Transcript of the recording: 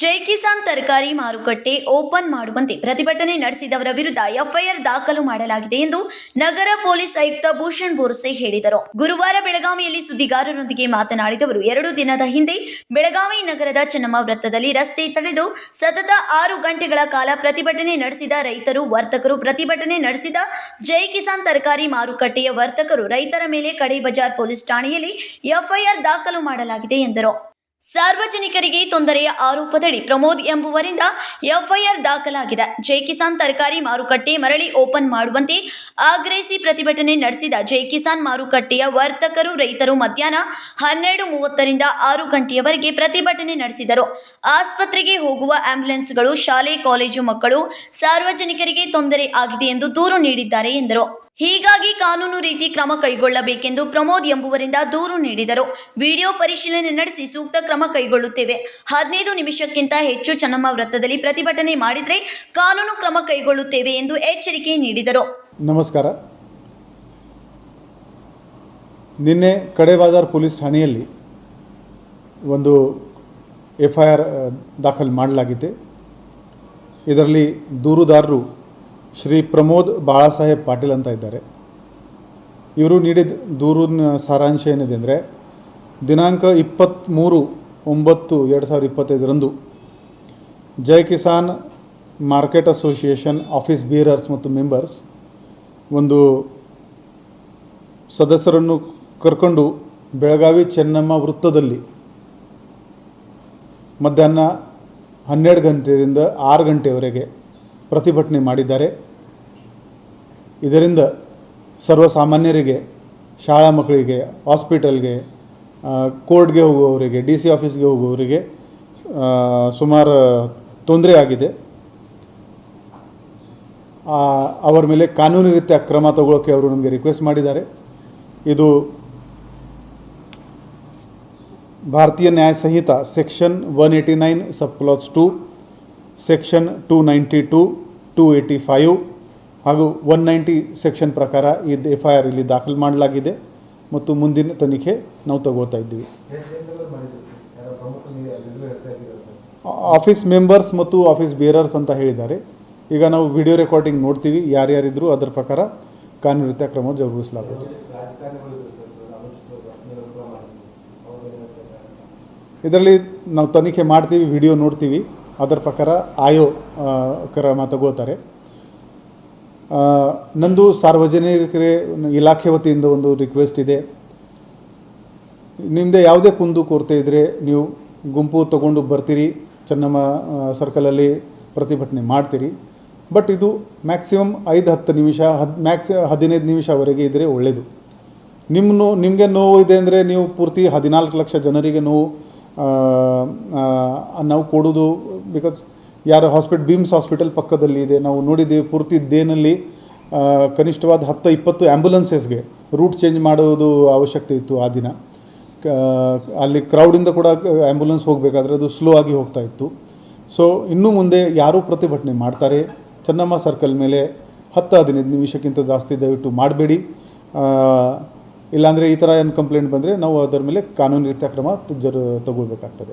ಜೈ ಕಿಸಾನ್ ತರಕಾರಿ ಮಾರುಕಟ್ಟೆ ಓಪನ್ ಮಾಡುವಂತೆ ಪ್ರತಿಭಟನೆ ನಡೆಸಿದವರ ವಿರುದ್ಧ ಎಫ್ಐಆರ್ ದಾಖಲು ಮಾಡಲಾಗಿದೆ ಎಂದು ನಗರ ಪೊಲೀಸ್ ಆಯುಕ್ತ ಭೂಷಣ್ ಬೋರ್ಸೆ ಹೇಳಿದರು. ಗುರುವಾರ ಬೆಳಗಾವಿಯಲ್ಲಿ ಸುದ್ದಿಗಾರರೊಂದಿಗೆ ಮಾತನಾಡಿದವರು, ಎರಡು ದಿನದ ಹಿಂದೆ ಬೆಳಗಾವಿ ನಗರದ ಚನ್ನಮ್ಮ ವೃತ್ತದಲ್ಲಿ ರಸ್ತೆ ತಡೆದು ಸತತ ಆರು ಗಂಟೆಗಳ ಕಾಲ ಪ್ರತಿಭಟನೆ ನಡೆಸಿದ ರೈತರು, ವರ್ತಕರು, ಪ್ರತಿಭಟನೆ ನಡೆಸಿದ ಜೈ ಕಿಸಾನ್ ತರಕಾರಿ ಮಾರುಕಟ್ಟೆಯ ವರ್ತಕರು ರೈತರ ಮೇಲೆ ಕಡೇ ಬಜಾರ್ ಪೊಲೀಸ್ ಠಾಣೆಯಲ್ಲಿ ಎಫ್ಐಆರ್ ದಾಖಲು ಮಾಡಲಾಗಿದೆ ಎಂದರು. ಸಾರ್ವಜನಿಕರಿಗೆ ತೊಂದರೆಯ ಆರೋಪದಡಿ ಪ್ರಮೋದ್ ಎಂಬುವರಿಂದ ಎಫ್ಐಆರ್ ದಾಖಲಾಗಿದೆ. ಜೈ ಕಿಸಾನ್ ತರಕಾರಿ ಮಾರುಕಟ್ಟೆ ಮರಳಿ ಓಪನ್ ಮಾಡುವಂತೆ ಆಗ್ರಹಿಸಿ ಪ್ರತಿಭಟನೆ ನಡೆಸಿದ ಜೈ ಕಿಸಾನ್ ಮಾರುಕಟ್ಟೆಯ ವರ್ತಕರು ರೈತರು ಮಧ್ಯಾಹ್ನ ಹನ್ನೆರಡು ಮೂವತ್ತರಿಂದ ಆರು ಗಂಟೆಯವರೆಗೆ ಪ್ರತಿಭಟನೆ ನಡೆಸಿದರು. ಆಸ್ಪತ್ರೆಗೆ ಹೋಗುವ ಆಂಬ್ಯುಲೆನ್ಸ್ಗಳು, ಶಾಲೆ, ಕಾಲೇಜು ಮಕ್ಕಳು ಸಾರ್ವಜನಿಕರಿಗೆ ತೊಂದರೆ ಆಗಿದೆ ಎಂದು ದೂರು ನೀಡಿದ್ದಾರೆ ಎಂದರು. ಹೀಗಾಗಿ ಕಾನೂನು ರೀತಿ ಕ್ರಮ ಕೈಗೊಳ್ಳಬೇಕೆಂದು ಪ್ರಮೋದ್ ಎಂಬುವರಿಂದ ದೂರು ನೀಡಿದರು. ವಿಡಿಯೋ ಪರಿಶೀಲನೆ ನಡೆಸಿ ಸೂಕ್ತ ಕ್ರಮ ಕೈಗೊಳ್ಳುತ್ತೇವೆ. ಹದಿನೈದು ನಿಮಿಷಕ್ಕಿಂತ ಹೆಚ್ಚು ಚೆನ್ನಮ್ಮ ವೃತ್ತದಲ್ಲಿ ಪ್ರತಿಭಟನೆ ಮಾಡಿದರೆ ಕಾನೂನು ಕ್ರಮ ಕೈಗೊಳ್ಳುತ್ತೇವೆ ಎಂದು ಎಚ್ಚರಿಕೆ ನೀಡಿದರು. ನಮಸ್ಕಾರ. ನಿನ್ನೆ ಕಡೆಬಾಜಾರ್ ಪೊಲೀಸ್ ಠಾಣೆಯಲ್ಲಿ ಒಂದು ಎಫ್ ಐ ಆರ್ ದಾಖಲು ಮಾಡಲಾಗಿದೆ ಇದರಲ್ಲಿ ದೂರುದಾರರು ಶ್ರೀ ಪ್ರಮೋದ್ ಬಾಳಾಸಾಹೇಬ್ ಪಾಟೀಲ್ ಅಂತ ಇದ್ದಾರೆ. ಇವರು ನೀಡಿದ ದೂರಿನ ಸಾರಾಂಶ ಏನಿದೆ ಅಂದರೆ, ದಿನಾಂಕ ಇಪ್ಪತ್ತ್ಮೂರು ಒಂಬತ್ತು ಎರಡು ಸಾವಿರದ ಇಪ್ಪತ್ತೈದರಂದು Jai Kisan market association office bearers ಮತ್ತು ಮೆಂಬರ್ಸ್ ಒಂದು ಸದಸ್ಯರನ್ನು ಕರ್ಕೊಂಡು ಬೆಳಗಾವಿ ಚೆನ್ನಮ್ಮ ವೃತ್ತದಲ್ಲಿ ಮಧ್ಯಾಹ್ನ ಹನ್ನೆರಡು ಗಂಟೆಯಿಂದ ಆರು ಗಂಟೆಯವರೆಗೆ ಪ್ರತಿಭಟನೆ ಮಾಡಿದ್ದಾರೆ. ಇದರಿಂದ ಸರ್ವಸಾಮಾನ್ಯರಿಗೆ, ಶಾಲಾ ಮಕ್ಕಳಿಗೆ, ಹಾಸ್ಪಿಟಲ್ಗೆ ಕೋರ್ಟ್ಗೆ ಹೋಗುವವರಿಗೆ, ಡಿ ಸಿ ಆಫೀಸ್ಗೆ ಹೋಗುವವರಿಗೆ ಸುಮಾರು ತೊಂದರೆ ಆಗಿದೆ. ಅವರ ಮೇಲೆ ಕಾನೂನು ರೀತಿಯ ಕ್ರಮ ತಗೊಳ್ಳೋಕ್ಕೆ ಅವರು ನಮಗೆ ರಿಕ್ವೆಸ್ಟ್ ಮಾಡಿದ್ದಾರೆ. ಇದು Bharatiya Nyaya Sanhita section one eighty nine sub clause two section two ninety two two eighty five ಹಾಗೂ ಒನ್ ನೈಂಟಿ ಸೆಕ್ಷನ್ ಪ್ರಕಾರ ಇದು ಎಫ್ ಐ ಆರ್ ಇಲ್ಲಿ ದಾಖಲು ಮಾಡಲಾಗಿದೆ. ಮತ್ತು ಮುಂದಿನ ತನಿಖೆ ನಾವು ತಗೋತಾ ಇದ್ದೀವಿ. ಆಫೀಸ್ ಮೆಂಬರ್ಸ್ ಮತ್ತು ಆಫೀಸ್ ಬೇರರ್ಸ್ ಅಂತ ಹೇಳಿದ್ದಾರೆ. ಈಗ ನಾವು ವಿಡಿಯೋ ರೆಕಾರ್ಡಿಂಗ್ ನೋಡ್ತೀವಿ. ಯಾರ್ಯಾರಿದ್ರು ಅದರ ಪ್ರಕಾರ ಕಾನೂನು ಕ್ರಮ ಜರುಗಿಸಲಾಗುವುದು. ಇದರಲ್ಲಿ ನಾವು ತನಿಖೆ ಮಾಡ್ತೀವಿ ವಿಡಿಯೋ ನೋಡ್ತೀವಿ. ಅದರ ಪ್ರಕಾರ ಆಯೋ ಕ್ರಮ ತಗೋತಾರೆ ನಂದು ಸಾರ್ವಜನಿಕರೇ ಇಲಾಖೆ ವತಿಯಿಂದ ಒಂದು ರಿಕ್ವೆಸ್ಟ್ ಇದೆ. ನಿಮ್ಮದೇ ಯಾವುದೇ ಕುಂದು ಕೊರತೆ ಇದ್ದರೆ ನೀವು ಗುಂಪು ತಗೊಂಡು ಬರ್ತೀರಿ, ಚೆನ್ನಮ್ಮ ಸರ್ಕಲಲ್ಲಿ ಪ್ರತಿಭಟನೆ ಮಾಡ್ತೀರಿ. ಬಟ್ ಇದು ಮ್ಯಾಕ್ಸಿಮಮ್ ಐದು ಹತ್ತು ನಿಮಿಷ, ಹದ್ ಮ್ಯಾಕ್ಸಿ ಹದಿನೈದು ನಿಮಿಷವರೆಗೆ ಇದ್ದರೆ ಒಳ್ಳೆಯದು ನಿಮ್ಮ ನೋ, ನಿಮಗೆ ನೋವು ಇದೆ ಅಂದರೆ ನೀವು ಪೂರ್ತಿ ಹದಿನಾಲ್ಕು ಲಕ್ಷ ಜನರಿಗೆ ನೋವು ನಾವು ಕೊಡೋದು ಬಿಕಾಸ್ ಯಾರು ಹಾಸ್ಪಿಟಲ್ ಬೀಮ್ಸ್ ಹಾಸ್ಪಿಟಲ್ ಪಕ್ಕದಲ್ಲಿ ಇದೆ. ನಾವು ನೋಡಿದ್ದೀವಿ ಪೂರ್ತಿ ದೇನಲ್ಲಿ ಕನಿಷ್ಠವಾದ ಹತ್ತು, ಇಪ್ಪತ್ತು ಆ್ಯಂಬುಲೆನ್ಸಸ್ಗೆ ರೂಟ್ ಚೇಂಜ್ ಮಾಡೋದು ಅವಶ್ಯಕತೆ ಇತ್ತು ಆ ದಿನ. ಅಲ್ಲಿ ಕ್ರೌಡಿಂದ ಕೂಡ ಆ್ಯಂಬುಲೆನ್ಸ್ ಹೋಗಬೇಕಾದ್ರೆ ಅದು ಸ್ಲೋ ಆಗಿ ಹೋಗ್ತಾ ಇತ್ತು. ಸೊ ಇನ್ನು ಮುಂದೆ ಯಾರೂ ಪ್ರತಿಭಟನೆ ಮಾಡ್ತಾರೆ. ಚೆನ್ನಮ್ಮ ಸರ್ಕಲ್ ಮೇಲೆ ಹತ್ತು, ಹದಿನೈದು ನಿಮಿಷಕ್ಕಿಂತ ಜಾಸ್ತಿ ದಯವಿಟ್ಟು ಮಾಡಬೇಡಿ. ಇಲ್ಲಾಂದರೆ ಈ ಥರ ಏನು ಕಂಪ್ಲೇಂಟ್ ಬಂದರೆ ನಾವು ಅದರ ಮೇಲೆ ಕಾನೂನು ರೀತಿಯ ಕ್ರಮ ಜರು ತಗೊಳ್ಬೇಕಾಗ್ತದೆ.